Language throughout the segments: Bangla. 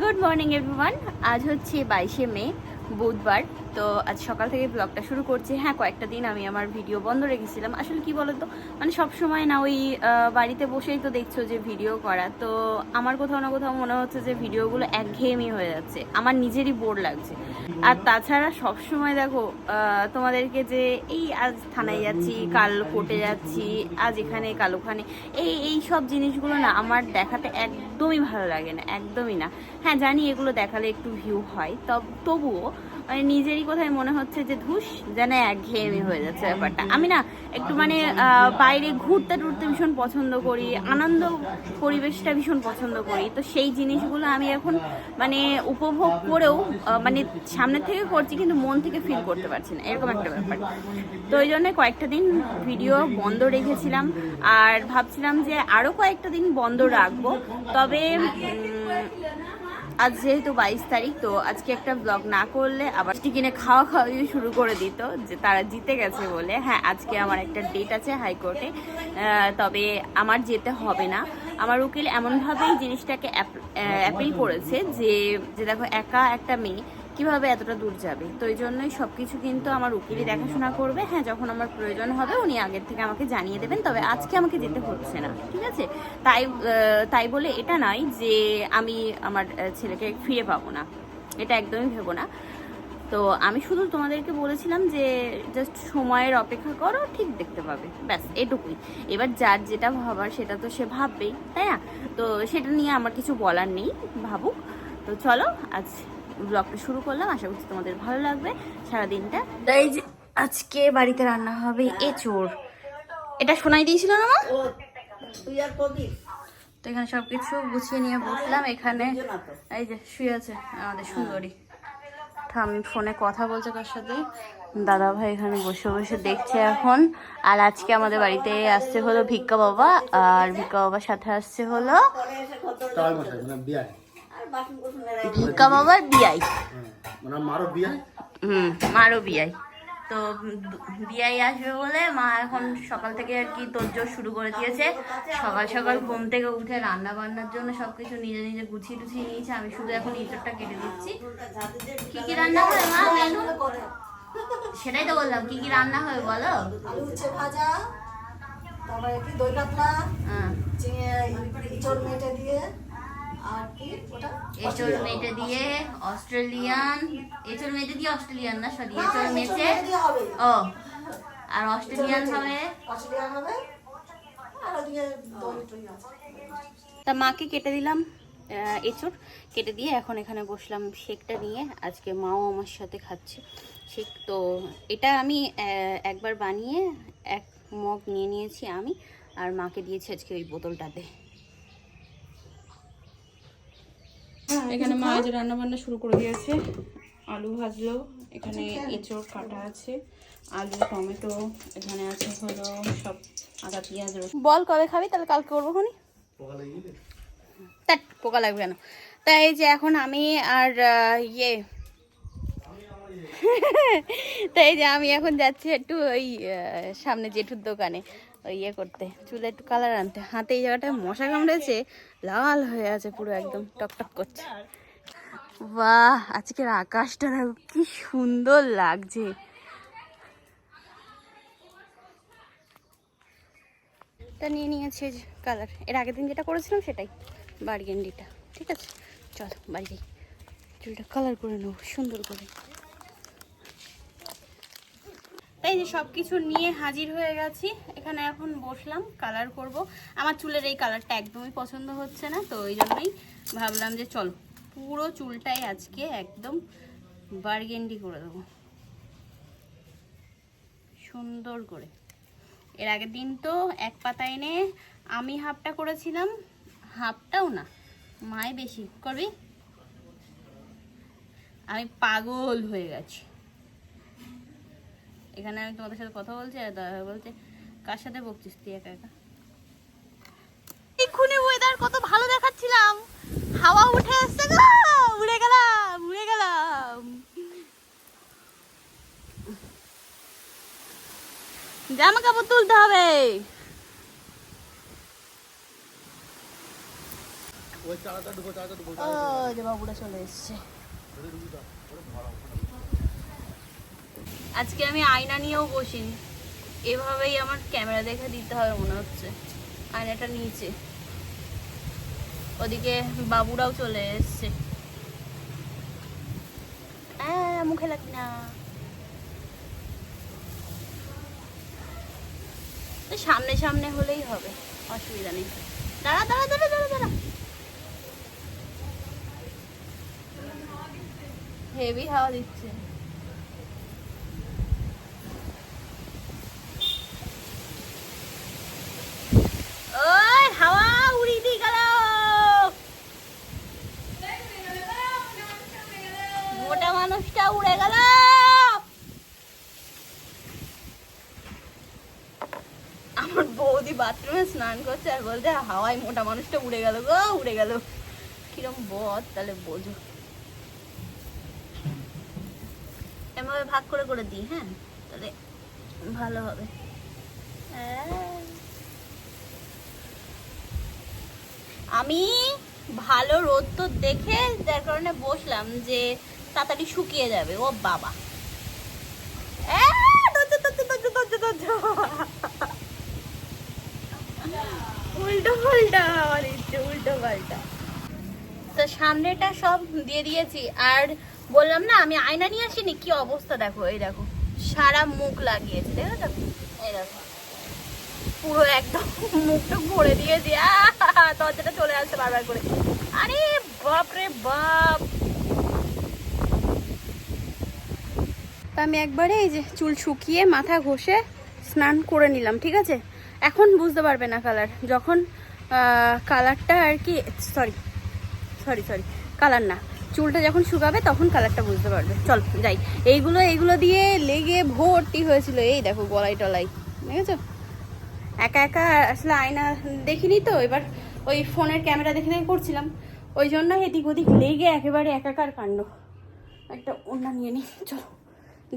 Good morning everyone. আজ হচ্ছে বাইশে মে বুধবার। তো আজ সকাল থেকে ব্লগটা শুরু করছি। হ্যাঁ কয়েকটা দিন আমি আমার ভিডিও বন্ধ রেখেছিলাম। আসলে কি বলতো? মানে সব সময় না ওই বাড়িতে বসেই তো দেখছ যে ভিডিও করা। তো আমার কোথাও না কোথাও মনে হচ্ছে যে ভিডিওগুলো একঘেয়েমি হয়ে যাচ্ছে। আমার নিজেরই বোর লাগছে। আর তাছাড়া সব সময় দেখো তোমাদেরকে যে এই আজ থানায় যাচ্ছি, কাল কোর্টে যাচ্ছি, আজ এখানে, কাল ওখানে, এই এই সব জিনিসগুলো না আমার দেখাতে একদমই ভালো লাগে না, একদমই না। হ্যাঁ জানি এগুলো দেখালে একটু ভিউ হয়। তব, তবুও মানে নিজেরই কোথায় মনে হচ্ছে যে ধুস, যেন একঘেয়েমি হয়ে যাচ্ছে ব্যাপারটা। আমি না একটু মানে বাইরে ঘুরতে টুরতে ভীষণ পছন্দ করি, আনন্দ পরিবেশটা ভীষণ পছন্দ করি। তো সেই জিনিসগুলো আমি এখন মানে উপভোগ করেও মানে সামনে থেকে করছি কিন্তু মন থেকে ফিল করতে পারছি না। এরকম একটা ব্যাপার। তো ওই জন্য কয়েকটা দিন ভিডিও বন্ধ রেখেছিলাম, আর ভাবছিলাম যে আরও কয়েকটা দিন বন্ধ রাখব। তবে আজ যেহেতু বাইশ তারিখ, তো আজকে একটা ব্লগ না করলে আবার কিনে খাওয়া খাওয়া শুরু করে দিত, যে তারা জিতে গেছে বলে। হ্যাঁ আজকে আমার একটা ডেট আছে হাইকোর্টে তবে আমার যেতে হবে না। আমার উকিল এমনভাবেই জিনিসটাকে অ্যাপিল করেছে যে যে দেখো, একা একটা মেয়ে কীভাবে এতটা দূর যাবে? তো এই জন্যই সব কিছু কিন্তু আমার উকিলই দেখাশোনা করবে। হ্যাঁ যখন আমার প্রয়োজন হবে, উনি আগের থেকে আমাকে জানিয়ে দেবেন। তবে আজকে আমাকে যেতে হচ্ছে না, ঠিক আছে? তাই তাই বলে এটা নয় যে আমি আমার ছেলেকে ফিরে পাবো না। এটা একদমই ভেবো না। তো আমি শুধু তোমাদেরকে বলেছিলাম যে জাস্ট সময়ের অপেক্ষা করো, ঠিক দেখতে পাবে। ব্যাস, এটুকুই। এবার যার যেটা ভাবার, সেটা তো সে ভাববেই, তাই না? তো সেটা নিয়ে আমার কিছু বলার নেই, ভাবুক। তো চলো, আজ ব্লগটা শুরু করলাম। আশা করছি তোমাদের ভালো লাগবে। সারাদিনটা তাই যে আজকে বাড়িতে রান্না হবে এঁচোড়। এটা শোনাই দিয়েছিল না মা? তুই আর কবি তো এখানে সব কিছু গুছিয়ে নিয়ে বসলাম। এখানে এই যে শুয়ে আছে আমাদের সুন্দরী। আমি ফোনে কথা বলছে কার সাথে। দাদা ভাই এখানে বসে বসে দেখছে এখন। আর আজকে আমাদের বাড়িতে আসছে হলো ভিক্ষা বাবা। আর ভিক্ষা বাবার সাথে আসছে হলো ভিক্ষা বাবার বিয়াই। হ্যাঁ মানে মারও বিয়াই? হুম মারও বিয়াই। তো বিয়াই আসবে বলে মা এখন সকাল থেকে আর কি তোরজোর শুরু করে দিয়েছে। সকাল সকাল ঘুম থেকে উঠে রান্না বান্নার জন্য সবকিছু নিজে নিজে গুছিয়ে টুছিয়ে নিয়েছে। আমি শুধু এখন ইঁচড়টা কেটে দিচ্ছি। কি কি রান্না হয় মা মেনু? সেটাই তো বললাম কি কি রান্না হয় বলো? আলু উচ্ছে ভাজা তারপরে কি দই কাতলা হ্যাঁ। ইঁচড় মেটে দিয়ে এঁচড় মেটে দিয়ে অস্ট্রেলিয়ান। এঁচড় মেটে দিয়ে অস্ট্রেলিয়ান না সরি এঁচড় মেটে ও আর অস্ট্রেলিয়ান হবে? অস্ট্রেলিয়ান হবে। তা মাকে কেটে দিলাম এঁচড়। কেটে দিয়ে এখন এখানে বসলাম শেকটা নিয়ে। আজকে মাও আমার সাথে খাচ্ছে শেক। তো এটা আমি একবার বানিয়ে এক মগ নিয়ে নিয়েছি আমি আর মাকে দিয়েছি আজকে ওই বোতলটাতে। এখানে মা যে রান্না বান্না শুরু করে দিয়েছে। আলু ভাজলো এখানে এঁচড় কাটা আছে আলু টমেটো এখানে আছে হলো সব আদা পেঁয়াজ রসুন। বল কবে খাবি? তাহলে কালকে করব খনি। তাট পোকা লাগবে কেন? তাই এই যে এখন আমি আর ইয়ে তাই এই যে আমি এখন যাচ্ছি একটু ওই সামনে জেঠুর দোকানে। ইয়ে করতে, চুলে একটু কালার আনতে। হাতে এই জায়গাটায় মশা কামড়েছে, লাল হয়ে আছে পুরো একদম টকটক করছে। বাহ, আজকের আকাশটা দেখো কি সুন্দর লাগছে। তা নিয়ে নিয়েছি কালারের আগের দিন যেটা করেছিলাম সেটাই বার্গেন্ডিটা ঠিক আছে? চল, বাড়ি চুলটা কালার করে নেব, সুন্দর করে। তাই যে সব কিছু নিয়ে হাজির হয়ে গেছি। এখানে এখন বসলাম কালার করব। আমার চুলের এই কালারটা একদমই পছন্দ হচ্ছে না, তো ওই জন্যই ভাবলাম যে চলো, পুরো চুলটাই আজকে একদম বার্গেন্ডি করে দেবো। সুন্দর করে। এর আগের দিন তো এক পাতা এনে আমি হাফটা করেছিলাম, হাফটাও না, মায় বেশি। করবি? আমি পাগল হয়ে গেছি। এখানে আমি তোমাদের সাথে কথা বলছি আর দাদা বলছে কার সাথে বকছিস তুই একা একা? এক্ষুনি ওয়েদার কত ভালো দেখাচ্ছিলাম। হাওয়া উঠে আসছে গো উড়ে গেলাম উড়ে গেলাম। জামা কাপড় তুলতে হবে। ওই চালাটা ঢুকো চালাটা ঢুকো ও যে বাবুরা চলে এসছে। আজকে আমি আয়না নিয়েও বসিনি। এভাবেই আমার ক্যামেরা দেখে দিতে হবে মনে হচ্ছে। আয়নাটা নিচে। ওদিকে বাবুরাও চলে এসছে। আহ, মুখে লাগি না সামনে সামনে হলেই হবে অসুবিধা নেই। দাঁড়া দাঁড়া দাঁড়া দাঁড়া দাঁড়া। হেভি হাওয়া দিচ্ছে ওই হাওয়া উড়িয়ে দিয়ে গেল মোটা মানুষটা উড়ে গেল আমার বৌদি বাথরুমে স্নান করছে আর বলছে হাওয়ায় মোটা মানুষটা উড়ে গেল গো উড়ে গেল। কিরম বদ তাহলে বোঝো। এভাবে ভাগ করে করে দিই হ্যাঁ? তাহলে ভালো হবে। আমি ভালো রোদ তো দেখে যার কারণে বসলাম যে তাড়াতাড়ি শুকিয়ে যাবে। ও বাবা। আহ, উল্টো পাল্টা, আমার ইচ্ছে উল্টো পাল্টা। তো সামনেটা সব দিয়ে দিয়েছি, আর বললাম না, আমি আয়না নিয়ে আসিনি, কি অবস্থা দেখো, এই দেখো, সারা মুখ লাগিয়েছে দেখো তো এই দেখো, পুরো একদম মুখটা ভরে দিয়েছি দরজাটা চলে আসছে বারবার করে। আরে বাপ! রে বাপ আমি একবারে এই যে চুল শুকিয়ে মাথা ঘষে স্নান করে নিলাম, ঠিক আছে? এখন বুঝতে পারবে না কালার যখন কালারটা আর কি সরি সরি সরি কালার না। চুলটা যখন শুকাবে তখন কালারটা বুঝতে পারবে। চল, যাই। এইগুলো এইগুলো দিয়ে লেগে ভর্তি হয়েছিল। এই দেখো গলাই টলাই দেখেছ? একা একা আসলে আয়না দেখিনি তো, এবার ওই ফোনের ক্যামেরা দেখে দেখে করছিলাম। ওই জন্য এদিক ওদিক লেগে একেবারে একাকার কাণ্ড। একটা ওনা নিয়ে নিই চলো।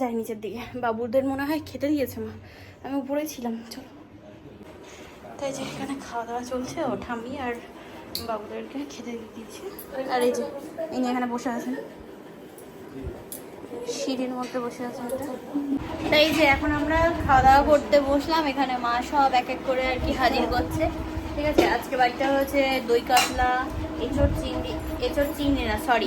যাই নিচের দিকে। বাবুদের মনে হয় খেতে দিয়েছে মা। আমি উপরেই ছিলাম, চলো। তাই যে এখানে খাওয়া দাওয়া চলছে, ও ঠাম্মি আর বাবুদেরকে খেতে দিয়ে দিচ্ছে। আর এই যে, ইনি এখানে বসে আছেন। সিঁড়ির মধ্যে বসে আছেন তাই যে এখন আমরা খাওয়া দাওয়া করতে বসলাম, এখানে মা সব এক এক করে আর কি হাজির করছে। ঠিক আছে, আজকে বাড়িটা হচ্ছে দই কাতলা, এঁচড়, চিংড়ি এঁচড় চিংড়ি না সরি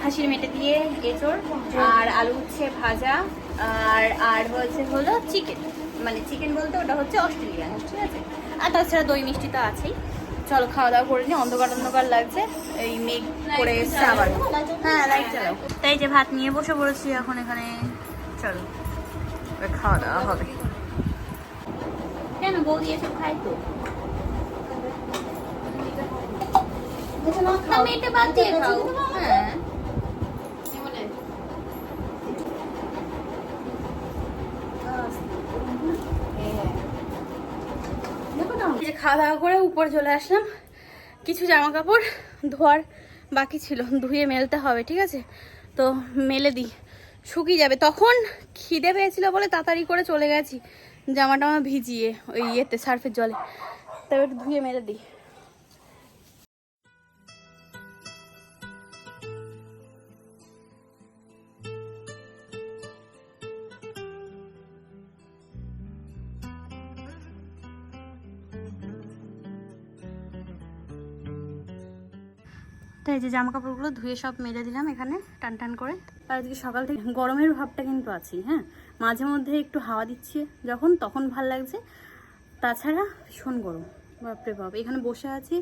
খাসির মেটে দিয়ে এঁচড় আর আলু উচ্ছে ভাজা আর আর হচ্ছে হলো চিকেন। মানে চিকেন বলতে ওটা হচ্ছে অস্ট্রেলিয়ান ঠিক আছে? আর তাছাড়া দই মিষ্টি তো আছেই। চলো খাওয়া দাওয়া করে নি অন্ধকার অন্ধকার লাগছে এই মেঘ করে এসছে আবার হ্যাঁ লাইট চালাও তাই যে ভাত নিয়ে বসে পড়েছি এখন এখানে চলো খাওয়া দাওয়া হবে। কেন বৌদি এসব খাই তো? আমি এটা বাদ দিয়ে খাও হ্যাঁ। খাওয়া দাওয়া করে উপরে চলে আসলাম। কিছু জামা কাপড় ধোয়ার বাকি ছিল। ধুয়ে মেলতে হবে ঠিক আছে? তো মেলে দিই। শুকিয়ে যাবে। তখন খিদে পেয়েছিল বলে তাড়াতাড়ি করে চলে গেছি। জামা টামা ভিজিয়ে ওই ইয়েতে সার্ফের জলে। তবে একটু ধুয়ে মেলে দিই। তো এই যে জামা কাপড়গুলো ধুয়ে সব মেলে দিলাম এখানে, টান টান করে। আর আজকে সকাল থেকে গরমের ভাবটা কিন্তু আছেই হ্যাঁ? মাঝে মধ্যে একটু হাওয়া দিচ্ছে যখন, তখন ভালো লাগছে। তাছাড়া ভীষণ গরম, বাপরে বাপ। এখানে বসে আছি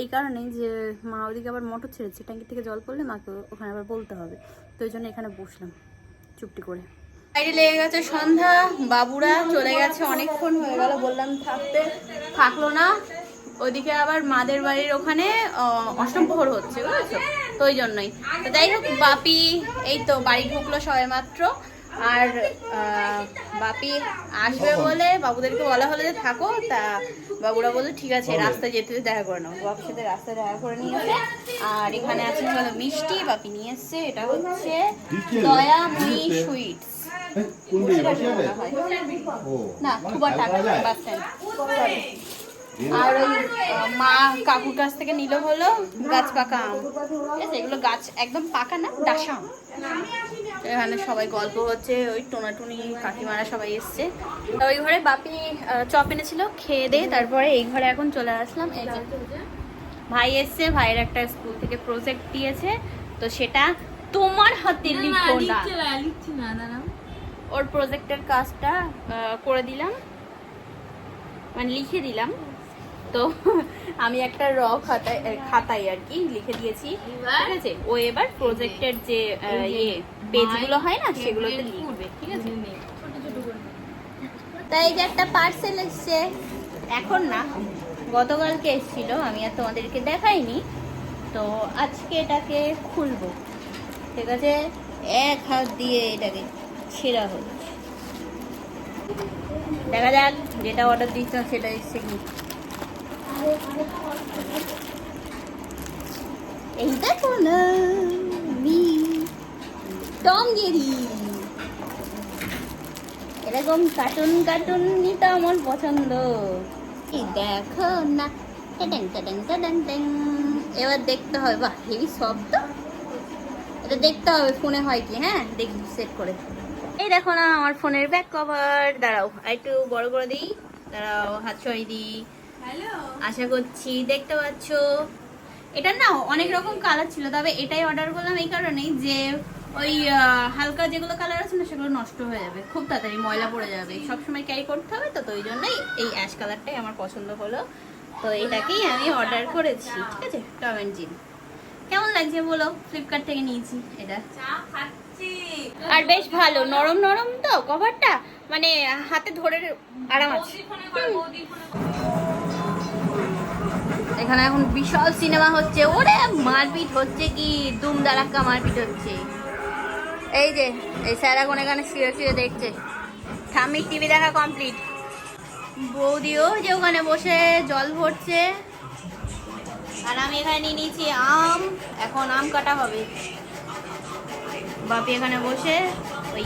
এই কারণেই যে মা ওদিকে আবার মোটর ছেড়েছে ট্যাঙ্কি থেকে জল পড়লে মাকে ওখানে আবার বলতে হবে। তো ওই জন্য এখানে বসলাম, চুপটি করে। বাইরে লেগে গেছে সন্ধ্যা, বাবুরা চলে গেছে অনেকক্ষণ হয়ে গেল বললাম থাকতে। থাকল না। ওইদিকে আবার মাদের বাড়ির ওখানে অষ্টম প্রহর হচ্ছে বুঝেছ? তো ওই জন্যই। তো যাই হোক বাপি এই তো বাড়ি ঢুকলো সবে মাত্র। আর বাপি আসবে বলে বাবুদেরকে বলা হলো যে থাকো তা বাবুরা বলল ঠিক আছে রাস্তায় যেতে দেখা করে নাও। বাপির সাথে রাস্তায় দেখা করে নিয়েছে আর এখানে আছে হলো মিষ্টি বাপি নিয়ে এসছে এটা হচ্ছে সুইটস যাবে হয়। ও না খুব টাকা বাস আর ওই মা কাকুর কাছ থেকে নিল হলো গাছ পাকা আম। ঠিক আছে এগুলো গাছ একদম পাকা না ডাসা আম। এখানে সবাই গল্প হচ্ছে ওই টোনাটুনি কাকিমারা সবাই এসছে। তো ওই ঘরে বাপি চপ এনেছিল খেয়ে দিয়ে তারপরে এই ঘরে এখন চলে আসলাম। এই ভাই এসছে ভাইয়ের একটা স্কুল থেকে প্রজেক্ট দিয়েছে তো সেটা তোমার হাতে লিখো না ওর প্রজেক্টের কাজটা করে দিলাম। মানে লিখে দিলাম। তো আমি একটা র খাতায় খাতায় আর কি লিখে দিয়েছি। ঠিক আছে? ও এবার প্রজেক্টের যে ইয়ে পেজগুলো হয় না সেগুলোতে লিখবে ঠিক আছে? তাই যে একটা পার্সেল এসছে। এখন না গতকালকে এসেছিল আমি আর তোমাদেরকে দেখাইনি। তো আজকে এটাকে খুলবো। ঠিক আছে? এক হাত দিয়ে এটাকে ছেঁড়া হচ্ছে দেখা যাক যেটা অর্ডার দিচ্ছিলাম সেটা এসছে কি। এই দেখো না মি টম জেরি। এরকম কার্টুন কার্টুন তো আমার পছন্দ। এই দেখো না। টাডাং টাডাং টাডাং টাং। এবার দেখতে হবে, বাহ, হেভি তো এটা দেখতে হবে, ফোনে হয় কি হ্যাঁ? দেখি সেট করে। এই দেখো না, আমার ফোনের ব্যাক কভার দাঁড়াও একটু বড় করে দিই। দাঁড়াও, হাত ছড়িয়ে দিই। আশা করছি দেখতে পাচ্ছ। এটা না অনেক রকম কালার ছিল তবে এটাই অর্ডার করলাম এই কারণেই যে ওই হালকা যেগুলো কালার আছে না সেগুলো নষ্ট হয়ে যাবে। খুব তাড়াতাড়ি ময়লা পড়ে যাবে। সবসময় ক্যারি করতে হবে তো তো ওই জন্যই এই অ্যাশ কালারটাই আমার পছন্দ হলো। তো এটাকেই আমি অর্ডার করেছি ঠিক আছে? টম অ্যান্ড জিন কেমন লাগছে বলো? ফ্লিপকার্ট থেকে নিয়েছি এটা। আর বেশ ভালো। নরম নরম তো কভারটা মানে হাতে ধরে আরাম আছে। এখানে এখন বিশাল সিনেমা হচ্ছে। ওরে, মারপিট হচ্ছে কি? দুম দালাক্কা মারপিট হচ্ছে। এই যে, এই স্যার এখন এখানে শুয়ে শুয়ে দেখছে। ঠাম্মির টিভি দেখা কমপ্লিট। বৌদিও যে ওখানে বসে জল ভরছে। আর আমি এখানে নিয়ে নিয়েছি আম। এখন আম কাটা হবে। বাপি এখানে বসে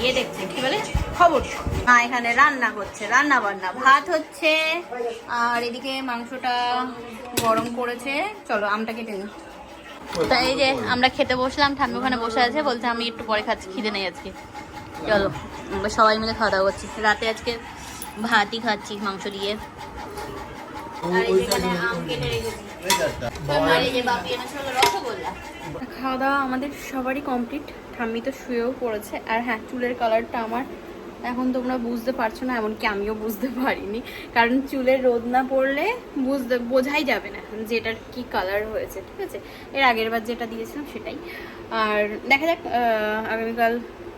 ইয়ে দেখছে, কি বলে? খবর? না এখানে রান্না করছে রান্না বান্না। ভাত হচ্ছে আর এদিকে মাংসটা গরম করেছে। চলো আমটা কেটে নিই। তাই এই যে আমরা খেতে বসলাম ঠাম্মি ওখানে বসে আছে বলছে আমি একটু পরে খাচ্ছি খিদে নেই আজকে। চলো আমরা সবাই মিলে খাওয়া দাওয়া করছি। রাতে আজকে ভাতই খাচ্ছি মাংস দিয়ে। খাওয়া দাওয়া আমাদের সবারই কমপ্লিট। ঠাম্মি তো শুয়েও পড়েছে। আর হ্যাঁ চুলের কালারটা আমার এখন তোমরা বুঝতে পারছ না, এমনকি আমিও বুঝতে পারিনি। কারণ চুলের রোদ না পড়লে বুঝতে, বোঝাই যাবে না যে এটার কি কালার হয়েছে, ঠিক আছে? এর আগের বার যেটা দিয়েছিলাম সেটাই। আর দেখা যাক আগামীকাল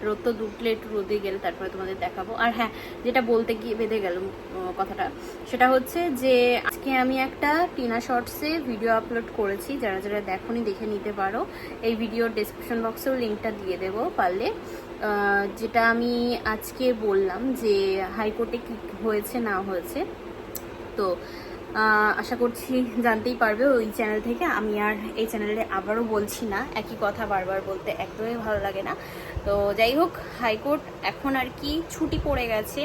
রোদ তো দুটলে একটু রোদে গেলে তারপরে তোমাদের দেখাবো। আর হ্যাঁ যেটা বলতে গিয়ে বেঁধে গেল কথাটা, সেটা হচ্ছে যে আজকে আমি একটা টিনা শর্টসে ভিডিও আপলোড করেছি। যারা যারা দেখোনি, দেখে নিতে পারো। এই ভিডিওর ডেসক্রিপশন বক্সেও লিঙ্কটা দিয়ে দেবো পারলে। যেটা আমি আজকে বললাম যে হাইকোর্টে কি হয়েছে, না হয়েছে। তো আশা করছি জানতেই পারবে ওই চ্যানেল থেকে। আমি আর এই চ্যানেলে আবারও বলছি না, একই কথা বারবার বলতে একদমই ভালো লাগে না। তো যাই হোক, হাইকোর্ট এখন আর কি ছুটি পড়ে গেছে।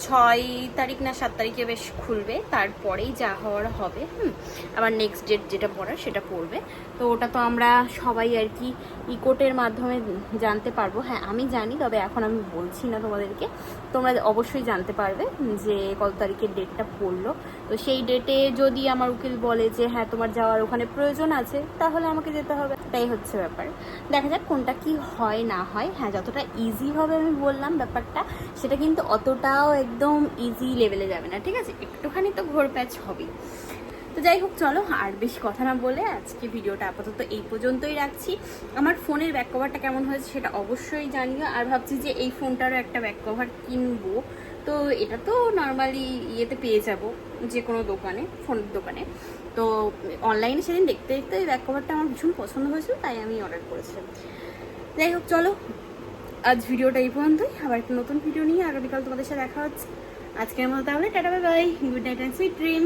ছয় তারিখ না সাত তারিখে বেশ খুলবে, তারপরেই যা হওয়ার হবে, হুম। আবার নেক্সট ডেট যেটা পড়ার সেটা পড়বে। তো ওটা তো আমরা সবাই আর কি ইকোটের মাধ্যমে জানতে পারব। হ্যাঁ আমি জানি, তবে এখন আমি বলছি না তোমাদেরকে। তোমরা অবশ্যই জানতে পারবে যে কত তারিখের ডেটটা পড়ল। তো সেই ডেটে যদি আমার উকিল বলে যে হ্যাঁ তোমার যাওয়ার ওখানে প্রয়োজন আছে, তাহলে আমাকে যেতে হবে। তাই হচ্ছে ব্যাপার। দেখা যাক কোনটা কি হয়, না হয়। হ্যাঁ যতটা ইজি হবে আমি বললাম ব্যাপারটা, সেটা কিন্তু অতটাও একদম ইজি লেভেলে যাবে না, ঠিক আছে? একটুখানি তো ঘোর প্যাচ হবেই। তো যাই হোক, চলো, আর বেশি কথা না বলে আজকে ভিডিওটা আপাতত এই পর্যন্তই রাখছি। আমার ফোনের ব্যাক কভারটা কেমন হয়েছে সেটা অবশ্যই জানিও। আর ভাবছি যে এই ফোনটারও একটা ব্যাক কভার কিনবো। তো এটা তো নর্মালি ইয়েতে পেয়ে যাব, যে কোনো দোকানে ফোনের দোকানে। তো অনলাইনে সেদিন দেখতে দেখতে এই ব্যাক কভারটা আমার ভীষণ পছন্দ হয়েছিল, তাই আমি অর্ডার করেছিলাম। যাই হোক, চলো আজ ভিডিওটা এই পর্যন্তই। আবার একটা নতুন ভিডিও নিয়ে আগামীকাল তোমাদের সাথে দেখা হচ্ছে। আজকের মতো তাহলে, tata bye bye good night and sweet dream